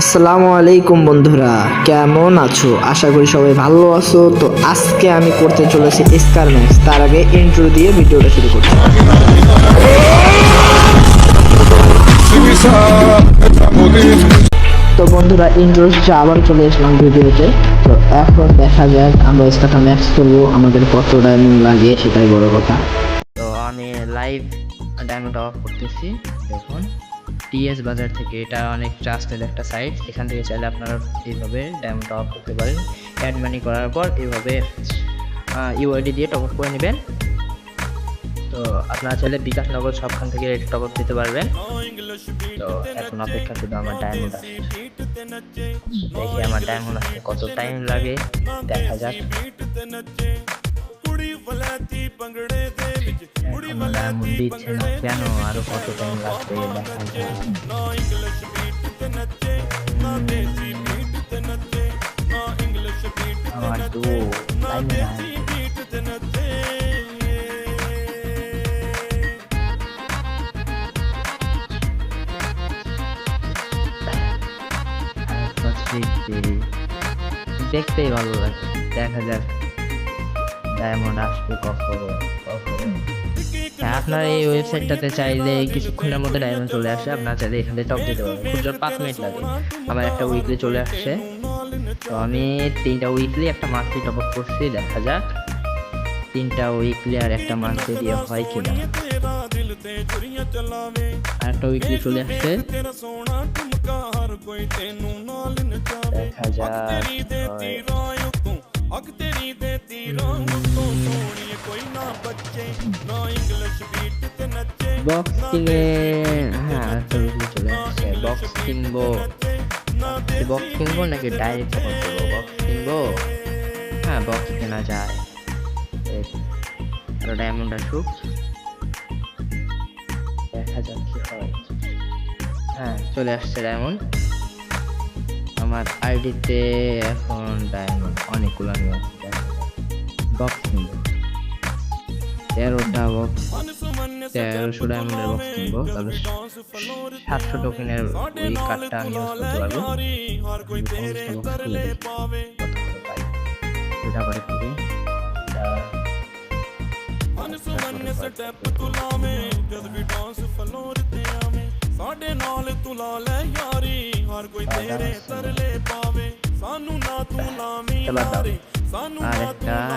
আসসালামু আলাইকুম বন্ধুরা, কেমন আছো? আশা করি সবাই ভালো আছো। তো আজকে আমি করতে চলেছি স্কার ম্যাক্স তার আগে ইন্ট্রো দিয়ে ভিডিওটা শুরু করছি। তো বন্ধুরা ইন্ট্রো আবার চলে আসলাম ভিডিওতে। তো এখন দেখা যাক আমরা স্কারটা ম্যাক্স করব। আমাদের কত ডায়মন্ড লাগে, সেটাই বড় কথা। তো আমি লাইভ ডায়মন্ড অফ করতেছি, দেখুন। টিএস বাজার থেকে এটা অনেক ট্রাস্টেড একটা সাইট এখান থেকে চাইলে আপনারা এইভাবে ডায়মন্ড অফ করতে পারেন। অ্যাড মানি করার পর এইভাবে ইউআইডি দিয়ে টপ করে নেবেন। তো আপনারা চাইলে বিকাশ নগর সবখান থেকে টপ আপ দিতে পারবেন। তো এখন অপেক্ষা শুধু আমার ডায়মন্ড দেখি আমার ডায়মন্ড আসতে কত টাইম লাগে? দেখা যাক। দিচ্ছে না কেন আরও কত টাইম লাগবে আমার নাই দেখতেই ভালো লাগে দেখা যাক ডায়মন্ড আসবে কখন হ্যাঁ আপনার এই ওয়েবসাইটটাতে চাইলে কিছুক্ষণের মধ্যে ডায়মন্ড চলে আসে। আপনার চাইলে এখানে টপ দিতে পারবেন খুব জোর পাঁচ মিনিট লাগে। আমার একটা উইকলি চলে আসছে তো আমি তিনটা উইকলি একটা মান্থলি টপ আপ করছি দেখা যাক। তিনটা উইকলি আর একটা মান্থলি দিয়ে হয় কিনা। আর একটা উইকলি চলে আসছে দেখা যাক। বক্সিং এ হ্যাঁ চলে আসছে বক্স কিনবো বক্স কিনবো নাকি ডাইরেক্ট করব বক্স কিনবো হ্যাঁ বক্স কেনা যায় আরও ডায়মন্ড আসুক দেখা যাক কি হয় হ্যাঁ চলে আসছে ডায়মন্ড আমার আইডিতে এখন ডায়মন্ড অনেকগুলো আমি বক্স কিনবো তেরোটা বক্স তেরোশো ডায়মন্ডের বক্স কিনবো তবে সাতশো টোকেনের ওই কার্ডটা আমি ইউজ করতে পারবো আমি পঞ্চাশটা box খুলে দেখি কত করে পাই দুটা করে করি এটা ਸਾਡੇ ਨਾਲ ਤੂੰ ਲਾ ਲੈ ਯਾਰੀ ਹਰ ਕੋਈ ਤੇਰੇ ਤਰਲੇ ਪਾਵੇ ਸਾਨੂੰ ਨਾ ਤੂੰ ਲਾਵੀਂ এবার দাও ਯਾਰੀ ਸਾਨੂੰ আর ਨਾ একটা একবারে ਅਸੀਂ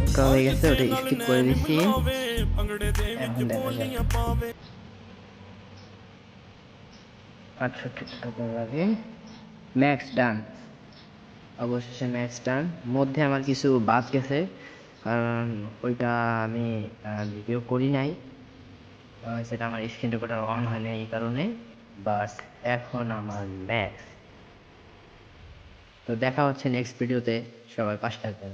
ਪੱਕਾ ਹੋ ਗਿਆ ਸੀ ਉਹਦੇ ਇਸ ধাক্কা হয়ে গেছে ওটা স্কিপ করে দিচ্ছি এখন দেখা যাক আটষট্টি টাকার আগে ম্যাক্স ডান অবশেষে ম্যাক্স ডান মধ্যে আমার কিছু বাদ গেছে কারণ ওইটা আমি ভিডিও করি নাই সেটা আমার স্ক্রিন রেকর্ডার অন হয় না এই কারণে বাস এখন আমার ম্যাক্স তো দেখা হচ্ছে নেক্সট ভিডিওতে সবাই পাশে থাকবেন